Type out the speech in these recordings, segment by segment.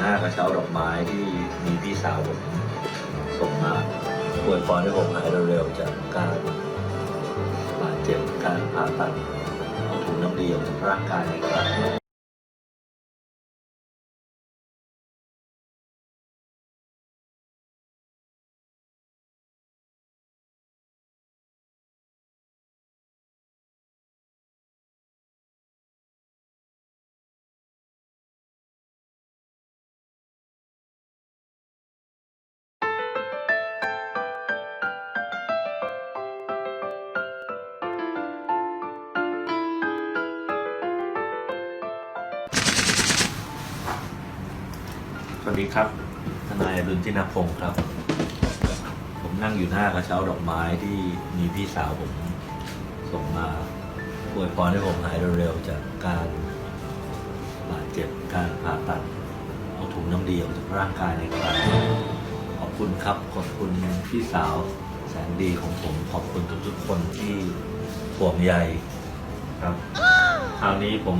หน้ากระเช้าดอกไม้ที่มีพี่สาวผมส่งมาอวยพรให้ผมหายเร็วๆจากการบาดเจ็บการผ่าตัดเอาถุงน้ำดีออกจากร่างกายนะครับ วัสดีครับ ทนายอดุลทินพงศ์ครับ ผมนั่งอยู่หน้ากระเช้าดอกไม้ที่มีพี่สาวผมส่งมาอวยพรให้ผมหายเร็วๆจากการบาดเจ็บการผ่าตัด เอาถุงน้ำดีออกจากร่างกายในครั้งขอบคุณครับ ขอบคุณพี่สาวแสนดีของผม ขอบคุณทุกๆคนที่ห่วงใยครับ คราวนี้ผม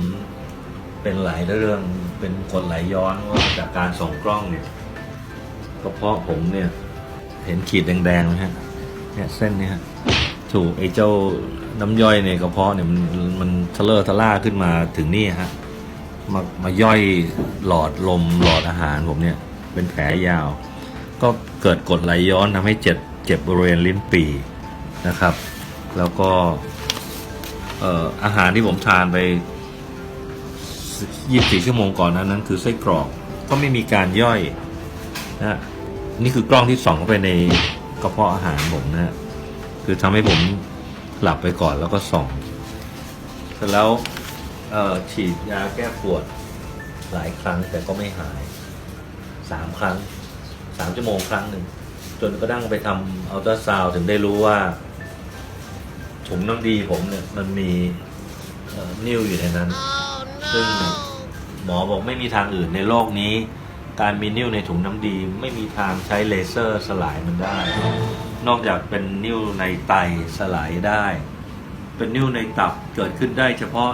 เป็นหลายเรื่อง เป็นกดไหลย้อนว่าจากการส่องกล้องเนี่ยกระเพาะผมเนี่ย เห็นขีดแดงๆไหมฮะเนี่ยเส้นเนี่ยถูกไอ้เจ้าน้ำย่อยในกระเพาะเนี่ยมันมันทะเลอะทะล่าขึ้นมาถึงนี่ฮะมามาย่อยหลอดลมหลอดอาหารผมเนี่ย เป็นแผลยาว ก็เกิดกดไหลย้อนทำให้เจ็บเจ็บบริเวณลิ้นปีนะครับ แล้วก็อาหารที่ผมทานไป 24 ชั่วโมงก่อนหนานั้นคือไส้กรอกก็ไม่มีการย่อยนะนี่คือกล้องที่ส่องเข้าไปในกระเพาะอาหารผมนะคือทำให้ผมหลับไปก่อนแล้วก็ส่องเสร็จแล้วฉีดยาแก้ปวดหลายครั้งแต่ก็ไม่หายสามครั้งสามชั่วโมงครั้งหนึ่งจนกระทั่งไปทำอัลตราซาวด์ถึงได้รู้ว่าถุงน้ำดีผมเนี่ยมันมีนิ่วอยู่ในนั้น ซึ่งหมอบอกไม่มีทางอื่นในโลกนี้ การมีนิ่วในถุงน้ำดี ไม่มีทางใช้เลเซอร์สลายมันได้ นอกจากเป็นนิ่วในไตสลายได้ เป็นนิ่วในตับเกิดขึ้นได้เฉพาะ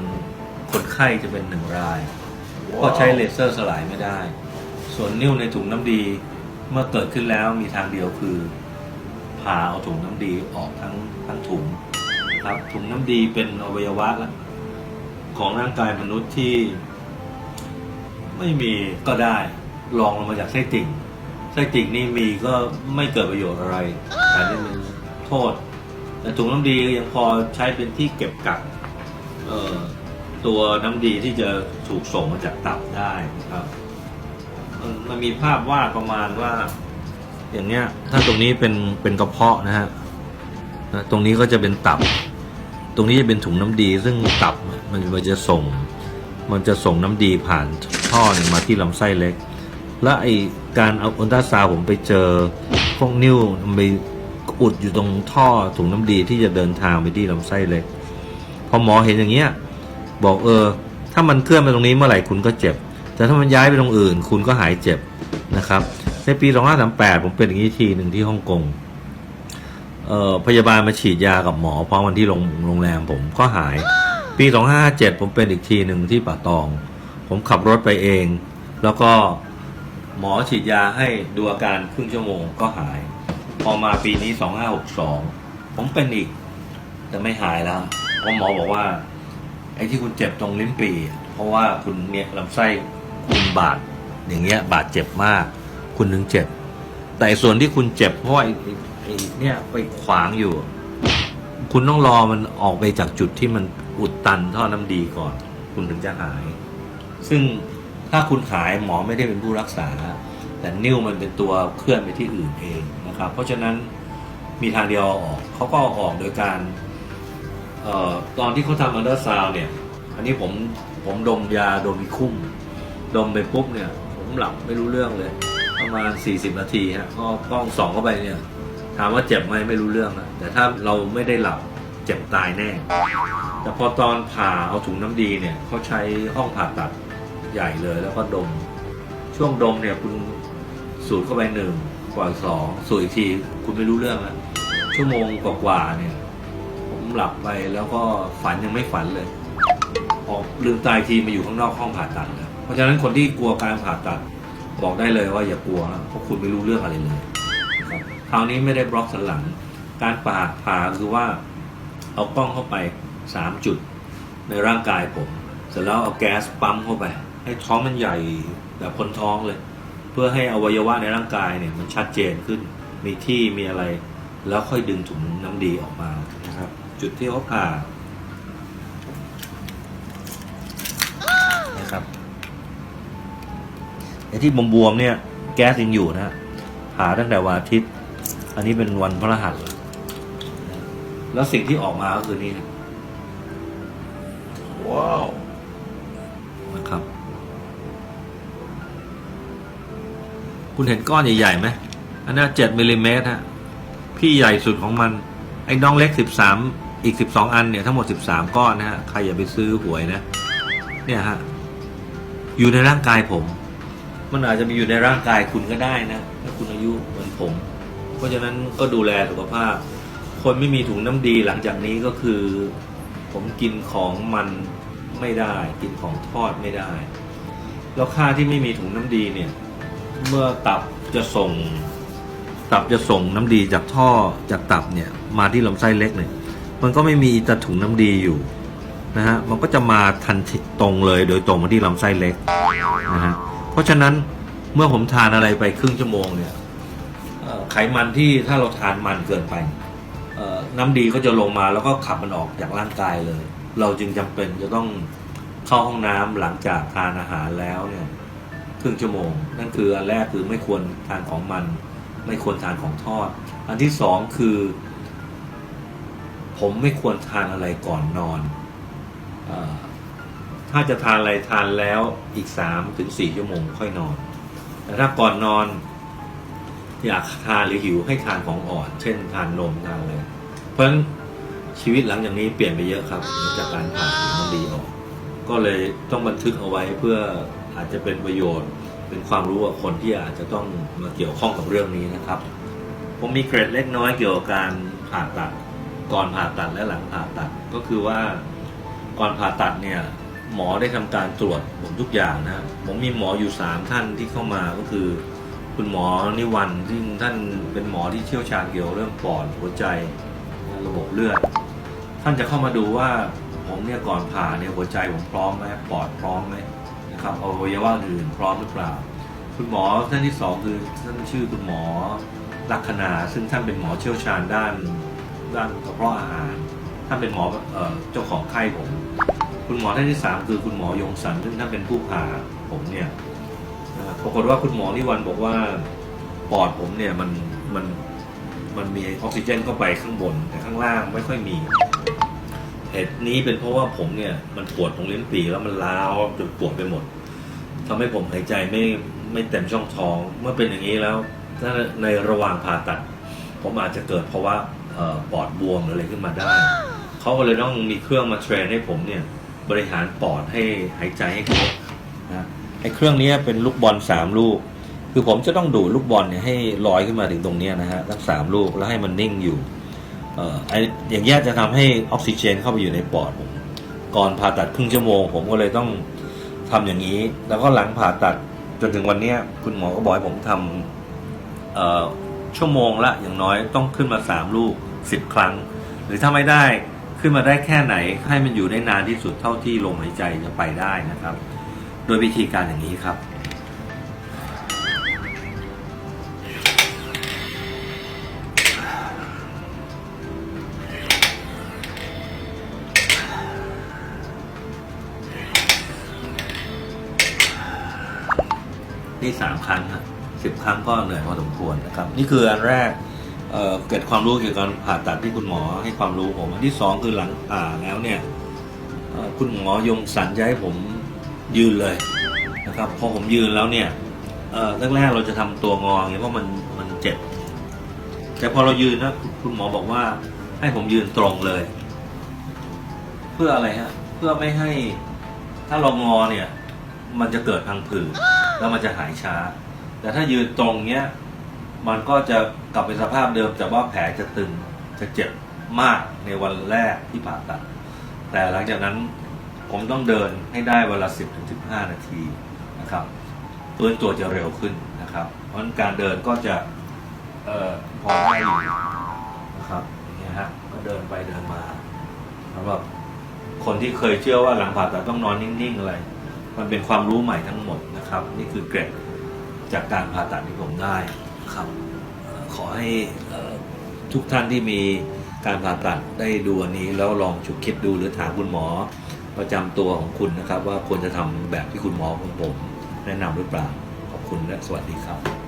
1,000 คนไข้จะเป็นหนึ่งราย ก็ใช้เลเซอร์สลายไม่ได้ ส่วนนิ่วในถุงน้ำดีเมื่อเกิดขึ้นแล้วมีทางเดียวคือผ่าเอาถุงน้ำดีออกทั้งทั้งถุงครับถุงน้ำดีเป็นอวัยวะละ ของร่างกายมนุษย์ที่ ไม่มีก็ได้ลองลงมาจากไส้ติ่งไส้ติ่งนี่มีก็ไม่เกิดประโยชน์อะไรแต่นี่มันโทษ แต่ถุงน้ำดียังพอใช้เป็นที่เก็บกักตัวน้ำดีที่จะถูกส่งมาจากตับได้ครับมันมีภาพวาดประมาณว่า อย่างเนี้ย ถ้าตรงนี้เป็นเป็นกระเพาะนะฮะตรงนี้ก็จะเป็นตับ รงนี้จะเป็นถุงน้ำดีซึ่งตับมันมันจะส่ง มันจะส่งน้ำดีผ่านท่อหนึ่งมาที่ลำไส้เล็ก และไอการเอาอุลตราซาวด์ผมไปเจอพวกนิ้วมันไปอุดอยู่ตรงท่อถุงน้ำดีที่จะเดินทางไปที่ลำไส้เล็ก พอหมอเห็นอย่างเงี้ยบอกเออ ถ้ามันเคลื่อนไปตรงนี้เมื่อไหร่คุณก็เจ็บ แต่ถ้ามันย้ายไปตรงอื่น คุณก็หายเจ็บนะครับในปี 2538 ผมเป็นอย่างนี้ทีหนึ่งที่ฮ่องกง เอ่อพยาบาลมาฉีดยากับหมอพร้อมวันที่โรงโรงแรมผมก็หาย ปี 2557 ผมเป็นอีกทีหนึ่งที่ป่าตอง ผมขับรถไปเอง แล้วก็หมอฉีดยาให้ดูอาการครึ่งชั่วโมงก็หาย พอมาปีนี้ 2562 ผมเป็นอีก แต่ไม่หายแล้วเพราะหมอบอกว่า ไอ้ที่คุณเจ็บตรงลิ้นปี่เพราะว่าคุณเนี่ยลำไส้คุณบาดอย่างเงี้ยบาดเจ็บมาก คุณถึงเจ็บ แต่ส่วนที่คุณเจ็บเพราะว่าไอ้ไอ้ไอ้ เนี่ยไปขวางอยู่ คุณต้องรอมันออกไปจากจุดที่มันอุดตันท่อน้ำดีก่อน คุณถึงจะหาย ซึ่งถ้าคุณหายหมอไม่ได้เป็นผู้รักษา แต่นิ้วมันเป็นตัวเคลื่อนไปที่อื่นเองนะครับ เพราะฉะนั้นมีทางเดียวออกเขาก็ออกโดยการเอ่อตอนที่เขาทำอัลตราซาวน์เนี่ย อันนี้ผมผมดมยาดมิคุ้ม ดมไปปุ๊บเนี่ย ผมหลับไม่รู้เรื่องเลย ประมาณ 40 นาทีฮะก็กล้องสองเข้าไปเนี่ย ถามว่าเจ็บไหมไม่รู้เรื่องนะแต่ถ้าเราไม่ได้หลับเจ็บตายแน่ แต่พอตอนผ่าเอาถุงน้ำดีเนี่ยเขาใช้ห้องผ่าตัดใหญ่เลยแล้วก็ดม ช่วงดมเนี่ยคุณสูดเข้าไปหนึ่งปล่อยสองสูดอีกทีคุณไม่รู้เรื่องแล้วชั่วโมงกว่าๆเนี่ย ผมหลับไปแล้วก็ฝันยังไม่ฝันเลยพอกลืมตายทีมาอยู่ข้างนอกห้องผ่าตัดแล้วราะฉะนั้นคนที่กลัวการผ่าตัดบอกได้เลยว่าอย่ากลัวเพราะคุณไม่รู้เรื่องอะไรเลย คราวนี้ไม่ได้บล็อกสันหลัง การผ่าผ่าคือว่าเอากล้องเข้าไปสามจุดในร่างกายผม เสร็จแล้วเอาแก๊สปั๊มเข้าไป ให้ท้องมันใหญ่แบบคนท้องเลย เพื่อให้อวัยวะในร่างกายเนี่ยมันชัดเจนขึ้น มีที่มีอะไร แล้วค่อยดึงถุงน้ำดีออกมานะครับ จุดที่เขาผ่านะครับไอ้ที่บวมๆเนี่ยแก๊สยังอยู่นะฮะผ่าตั้งแต่วันอาทิตย์ อันนี้เป็นวันพฤหัสแล้วสิ่งที่ออกมาก็คือนี่นะว้าวนะครับ คุณเห็นก้อนใหญ่ๆไหมอันนั้นเจ็ดมิลลิเมตรฮะพี่ใหญ่สุดของมัน ไอ้น้องเล็กสิบสามอีกสิบสองอันเนี่ยทั้งหมดสิบสามก้อนนะฮะใครอย่าไปซื้อหวยนะ เนี่ยฮะอยู่ในร่างกายผม มันอาจจะมีอยู่ในร่างกายคุณก็ได้นะ ถ้าคุณอายุเหมือนผม เพราะฉะนั้นก็ดูแลสุขภาพ คนไม่มีถุงน้ำดีหลังจากนี้ก็คือ ผมกินของมันไม่ได้ กินของทอดไม่ได้ แล้วค่าที่ไม่มีถุงน้ำดีเนี่ย เมื่อตับจะส่ง ตับจะส่งน้ำดีจากท่อจากตับเนี่ย มาที่ลำไส้เล็กเนี่ยมันก็ไม่มีตะถุงน้ำดีอยู่นะฮะมันก็จะมาทันตรงเลยโดยตรงมาที่ลำไส้เล็กนะฮะเพราะฉะนั้นเมื่อผมทานอะไรไปครึ่งชั่วโมงเนี่ย ไขมันที่ถ้าเราทานมันเกินไป น้ำดีก็จะลงมาแล้วก็ขับมันออกจากร่างกายเลย เราจึงจำเป็นจะต้องเข้าห้องน้ำหลังจากทานอาหารแล้วเนี่ยครึ่งชั่วโมง นั่นคืออันแรกคือไม่ควรทานของมัน ไม่ควรทานของทอด อันที่สองคือ ผมไม่ควรทานอะไรก่อนนอนอถ้าจะทานอะไรทานแล้วอีกสามถึงสี่ชั่วโมงค่อยนอน แต่ถ้าก่อนนอน อยากทานหรือหิวให้ทานของอ่อน เช่นทานนมทานอะไรเพราะฉะนั้นชีวิตหลังจากนี้เปลี่ยนไปเยอะครับจากการผ่าถุงน้ำดีออก ก็เลยต้องบันทึกเอาไว้เพื่ออาจจะเป็นประโยชน์ เป็นความรู้กับคนที่อาจจะต้องมาเกี่ยวข้องกับเรื่องนี้นะครับ ผมมีเกร็ดเล็กน้อยเกี่ยวกับการผ่าตัด ก่อนผ่าตัดและหลังผ่าตัดก็คือว่าก่อนผ่าตัดเนี่ยหมอได้ทำการตรวจผมทุกอย่างนะผมมีหมออยู่สามท่านที่เข้ามาก็คือ คุณหมอนิวันซึ่งท่านเป็นหมอที่เชี่ยวชาญเกี่ยวกับเรื่องปอดหัวใจระบบเลือด ท่านจะเข้ามาดูว่าผมเนี่ยก่อนผ่าเนี่ยหัวใจผมพร้อมไหมปอดพร้อมไหมนะครับอวัยวะอื่นพร้อมหรือเปล่า คุณหมอท่านที่สองคือท่านชื่อคุณหมอลักษณาซึ่งท่านเป็นหมอเชี่ยวชาญด้านด้านกระเพาะอาหารท่านเป็นหมอเจ้าของไข้ผม คุณหมอท่านที่สามคือคุณหมอยงสันซึ่งท่านเป็นผู้ผ่าผมเนี่ย ปรากฏว่าคุณหมอนิวันบอกว่าปอดผมเนี่ยมันมันมันมีออกซิเจนเข้าไปข้างบน แต่ข้างล่างไม่ค่อยมีเหตุนี้เป็นเพราะว่าผมเนี่ยมันปวดตรงลิ้นปี่แล้วมันล้าวจนปวดไปหมดทำให้ผมหายใจไม่ไม่เต็มช่องท้อง เมื่อเป็นอย่างนี้แล้วถ้าในระหว่างผ่าตัด ผมอาจจะเกิดเพราะว่าปอดบวมหรืออะไรขึ้นมาได้ เขาก็เลยต้องมีเครื่องมาเทรนให้ผมเนี่ยบริหารปอดให้หายใจให้ครบ นะไอ้เครื่องนี้เป็นลูกบอลสามลูก คือผมจะต้องดูลูกบอลเนี่ยให้ลอยขึ้นมาถึงตรงนี้นะฮะทั้งสามลูกแล้วให้มันนิ่งอยู่เอ่อไออย่างเงี้ยจะทำให้ออกซิเจนเข้าไปอยู่ในปอดผมก่อนผ่าตัดครึ่งชั่วโมง ผมก็เลยต้องทำอย่างนี้ แล้วก็หลังผ่าตัดจนถึงวันนี้คุณหมอก็บอกให้ผมทำเอ่อชั่วโมงละอย่างน้อยต้องขึ้นมาสามลูกสิบครั้ง หรือถ้าไม่ได้ขึ้นมาได้แค่ไหนให้มันอยู่ได้นานที่สุดเท่าที่ลมหายใจจะไปได้นะครับ โดยวิธีการอย่างนี้ครับ นี่สามครั้งครับสิบครั้งก็เหนื่อยพอสมควรนะครับ นี่คืออันแรกเเกิดความรู้เกี่ยวกับผ่าตัดที่คุณหมอให้ความรู้ผม อันที่สองคือหลังผ่าแล้วเนี่ยคุณหมอยงสันจะให้ผม ยืนเลยนะครับ พอผมยืนแล้วเนี่ยเอ่อแรกๆเราจะทำตัวงออย่างเงี้ยเพราะมันมันเจ็บ แต่พอเรายืนนะคุณคุณหมอบอกว่าให้ผมยืนตรงเลย เพื่ออะไรฮะ เพื่อไม่ให้ถ้าเรางอเนี่ย มันจะเกิดพังผืดแล้วมันจะหายช้า แต่ถ้ายืนตรงเนี้ยมันก็จะกลับเป็นสภาพเดิมแต่ว่าแผลจะตึงจะเจ็บมากในวันแรกที่ผ่าตัด แต่หลังจากนั้น ผมต้องเดินให้ได้เวลาสิบถึงสิบห้านาทีนะครับฟื้นตัวจะเร็วขึ้นนะครับ เพราะงั้นการเดินก็จะเอ่อพอได้อยู่นะครับอย่างเงี้ยฮะก็เดินไปเดินมาสำหรับคนที่เคยเชื่อว่าหลังผ่าตัดต้องนอนนิ่งๆอะไร มันเป็นความรู้ใหม่ทั้งหมดนะครับ นี่คือเกร็ดจากการผ่าตัดที่ผมได้ครับ ขอให้เอ่อทุกท่านที่มีการผ่าตัดได้ดูอันนี้แล้วลองฉุกคิดดูหรือถามคุณหมอ ประจำตัวของคุณนะครับ ว่าควรจะทำแบบที่คุณหมอของผม แนะนำหรือเปล่า ขอบคุณและสวัสดีครับ